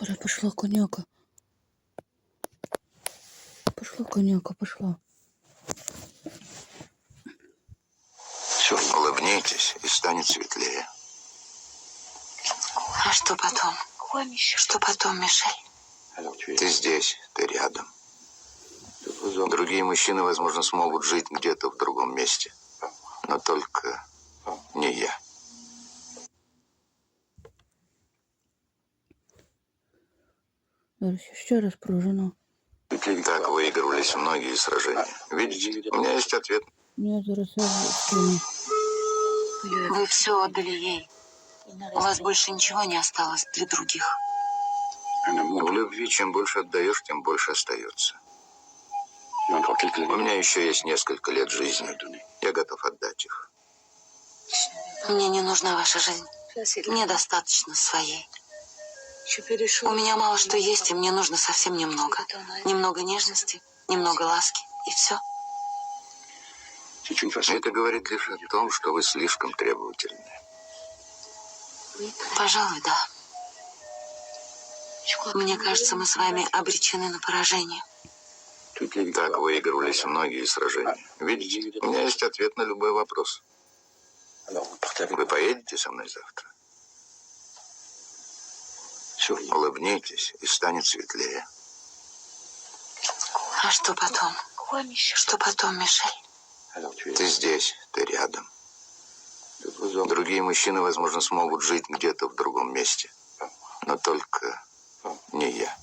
Уже пошла коняка. Пошла коняка, пошла. Все, улыбнитесь, и станет светлее. А что потом? Что потом, Мишель? Ты здесь, ты рядом. Другие мужчины, возможно, смогут жить где-то в другом месте. Но только не я. Зараз я ще раз про жену. Так выигрывались многие сражения. Видите, у меня есть ответ. Скину. Вы все отдали ей. У вас больше ничего не осталось для других. В любви чем больше отдаешь, тем больше остается. У меня еще есть несколько лет жизни. Я готов отдать их. Мне не нужна ваша жизнь. Мне достаточно своей. У меня мало что есть, и мне нужно совсем немного. Немного нежности, немного ласки, и все. Это говорит лишь о том, что вы слишком требовательны. Пожалуй, да. Мне кажется, мы с вами обречены на поражение. Так выигрывались многие сражения. Видите, у меня есть ответ на любой вопрос. Вы поедете со мной завтра? Улыбнитесь, и станет светлее. А что потом? Что потом, Мишель? Ты здесь, ты рядом. Другие мужчины, возможно, смогут жить где-то в другом месте. Но только не я.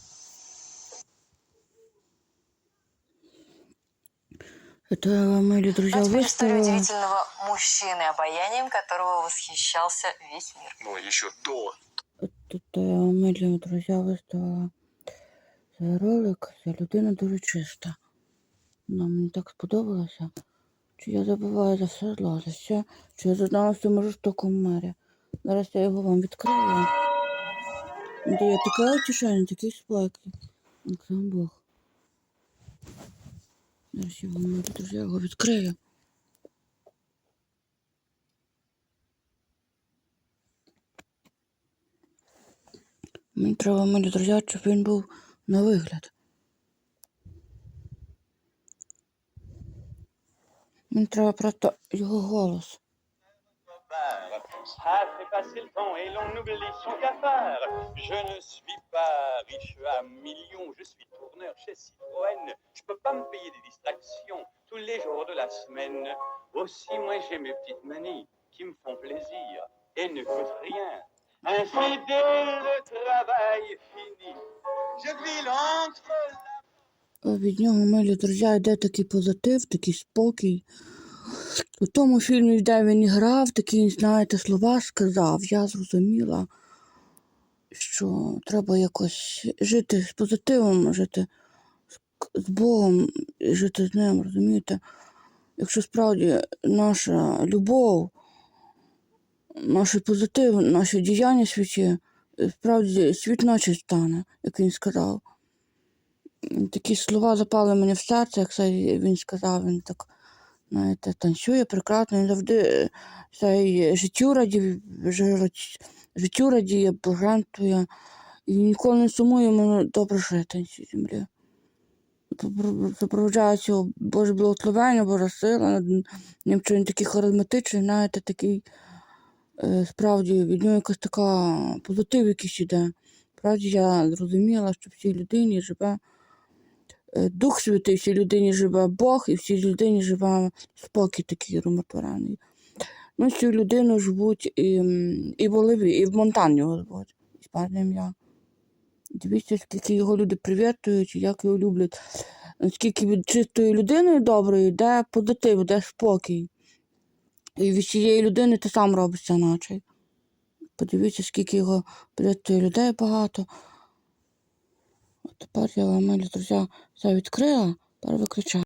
Это мили друзья А теперь история выставила. удивительного мужчины, обаянием которого восхищался весь мир. Ну, еще до. Тут е, милі друзі виставила цей ролик. Ця людина дуже чиста. Вона мені так сподобалася. Чи я забуваю за все зло, за все, що я зазнала в цьому жорстокому мирі. Зараз я його вам відкрию. Де є таке утішення, такий спокій. Як сам Бог. Зараз я вам, друзі, його відкрию. Мені треба, милі друзі, щоб він був на вигляд. Мені треба просто його голос. A fait passer le temps et l'on oublie son cafard. Je ne suis pas riche à millions, je suis tourneur chez Citroën. Je peux pas me payer des distractions tous les jours de la semaine. Aussi, moi, j'ai mes petites manies qui me font plaisir et ne coûtent rien. Ainsi, dès le travail fini, je vis entre Е, Від нього, милі друзі, йде такий позитив, такий спокій. У тому фільмі, де він грав, такі, знаєте, слова сказав. Я зрозуміла, що треба якось жити з позитивом, жити з Богом, і жити з ним, розумієте? Якщо справді наша любов, наш позитив, наші діяння в світі, е, справді світ наче стане, як він сказав. Такі слова запали мені в серце, як він сказав, він так, знаєте, танцює прекрасно, він завжди е, цей, життю радів, життю радіє, божествує, і ніколи не сумує йому добре жити на цій землі. Цього Боже благословення, Божа сила ним, він такий харизматичний, знаєте, такий, справді, від нього якась така позитив якийсь іде. Справді я зрозуміла, що в цій людині живе е, Дух Святий, в цій людині живе Бог, і в цій людині живе спокій такий ромотворений. Ну, цю людину живуть і, і в Оливі, і в Монтан його звуть, іспанне ім'я. Дивіться, скільки його люди привітують, як його люблять. Наскільки від чистої людини доброї йде позитив, йде спокій. І від цієї людини ти сам робишся наче. Подивіться, скільки його привітує людей багато. От тепер я вам, милі друзі, все відкрила, тепер виключаю.